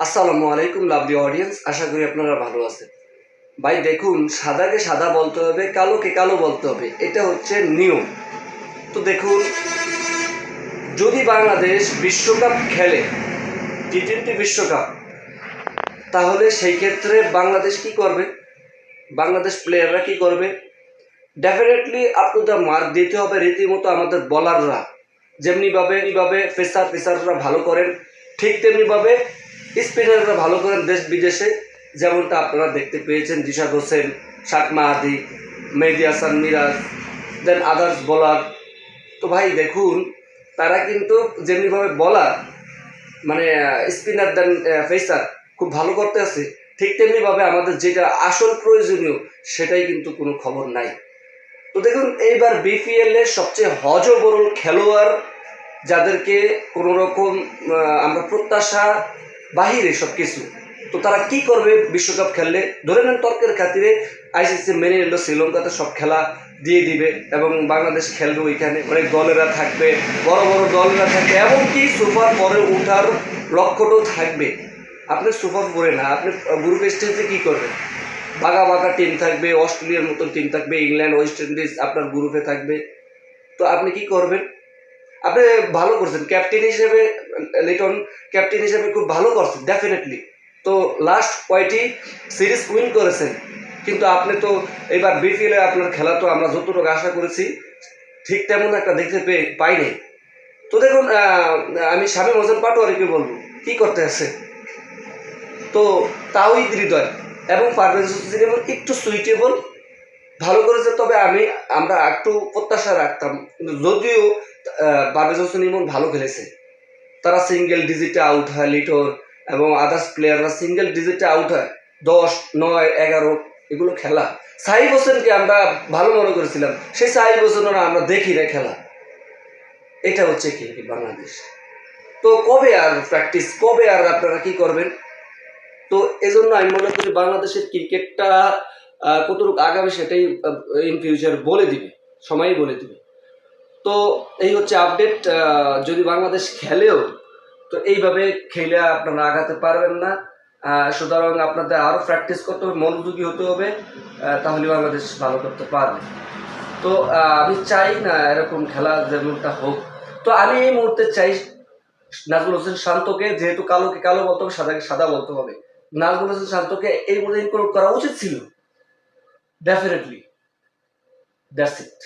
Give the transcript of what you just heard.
আসসালামু আলাইকুম lovely audience আশা করি আপনারা ভালো আছেন। ভাই, দেখুন, সাদাকে সাদা বলতে হবে, কালোকে কালো বলতে হবে। এটা হচ্ছে নিয়ম। তো দেখুন, যদি বাংলাদেশ বিশ্বকাপ খেলে টি টোয়েন্টি বিশ্বকাপ, তাহলে সেই ক্ষেত্রে বাংলাদেশ কি করবে? বাংলাদেশ প্লেয়াররা কি করবে? ডেফিনেটলি আপনাদের মার্ক দিতে হবে রীতিমতো আমাদের বলাররা যেমনিভাবে এইভাবে ফেসার ফেসাররা ভালো করেন, ঠিক তেমনিভাবে স্পিনাররা ভালো করেন দেশ বিদেশে। যেমনটা আপনারা দেখতে পেয়েছেন, জিশাদ হোসেন শাক মাহাদি, মেহেদি হাসান, মিরাজ দেন আদার্স বলার। তো ভাই, দেখুন, তারা কিন্তু যেমনিভাবে বলার মানে স্পিনার দেন ফেসার খুব ভালো করতে আছে। ঠিক তেমনিভাবে আমাদের যেটা আসল প্রয়োজনীয়, সেটাই কিন্তু কোনো খবর নাই। তো দেখুন, এইবার বিপিএল সবচেয়ে হজবরল খেলোয়াড় যাদেরকে কোনো রকম আমরা প্রত্যাশা বাহিরে সব কিছু তো তারা কি করবে বিশ্বকাপ খেললে? ধরে নেন তর্কের খাতিরে আইসিসি মেনে নিল, শ্রীলঙ্কাতে সব খেলা দিয়ে দিবে এবং বাংলাদেশ খেলবে ওইখানে। অনেক দলেরা থাকবে, বড় বড় দলেরা থাকবে, এমনকি সুপার পরে ওঠার লক্ষ্যটাও থাকবে। আপনি সুপার পরে না, আপনি গ্রুপ স্টেজে কী করবেন? বাঘা বাঘা টিম থাকবে, অস্ট্রেলিয়ার মতন টিম থাকবে, ইংল্যান্ড, ওয়েস্ট ইন্ডিজ আপনার গ্রুপে থাকবে। তো আপনি কি করবেন? আপনি ভালো করছেন। ক্যাপ্টেন হিসেবে, লিটন ক্যাপ্টেন হিসেবে খুব ভালো করছেন ডেফিনেটলি তো লাস্ট কয়টি সিরিজ উইন করেছেন? কিন্তু আপনি তো এবার বিপিএলে আপনার খেলা তো আমরা যতটুকু আশা করেছি, ঠিক তেমন একটা দেখতে পেয়ে পাইনি। তো দেখুন আমি স্বামী হোসেন পাটোয়ারিকে বলব, কি করতে আছে? তো তাওই হৃদয় এবং পারভেজ এবং একটু সুইটেবল ভালো করেছে, তবে আমি, আমরা একটু প্রত্যাশা রাখতাম। যদিও পারভেজ হোসেন ইমন ভালো খেলেছে। তারা সিঙ্গেল ডিজিটে আউট হয় লিটর এবং আদার্স প্লেয়াররা সিঙ্গেল ডিজিটে আউট হয়, দশ, নয়, এগারো, এগুলো খেলা। সাহিব হোসেনকে আমরা ভালো মনে করেছিলাম। সেই সাহিব হোসেনরা আমরা দেখি না খেলা। এটা হচ্ছে কি? বাংলাদেশ। তো কবে আর প্র্যাকটিস কবে আর আপনারা কি করবেন? তো এজন্য আমি মনে করি বাংলাদেশের ক্রিকেটটা কতটুকু আগাবে সেটাই ইন ফিউচার বলে দিবে, সময়ই বলে দিবে। তো এই হচ্ছে আপডেট যদি বাংলাদেশ খেলেও, তো এইভাবে খেলে আপনারা আগাতে পারবেন না। সুতরাং আপনাদের আরও প্র্যাকটিস করতে হবে, মনোযোগী হতে হবে তাহলে বাংলাদেশ ভালো করতে পারবে। তো আমি চাই না এরকম খেলা যেমনটা হোক। তো আমি এই মুহূর্তে চাই নাজমুল হোসেন শান্তকে, যেহেতু কালোকে কালো বলতে হবে, সাদাকে সাদা বলতে হবে। নাজমুল হোসেন শান্তকে এই মুহূর্তে ইনক্লুড করা উচিত ছিল। Definitely that's it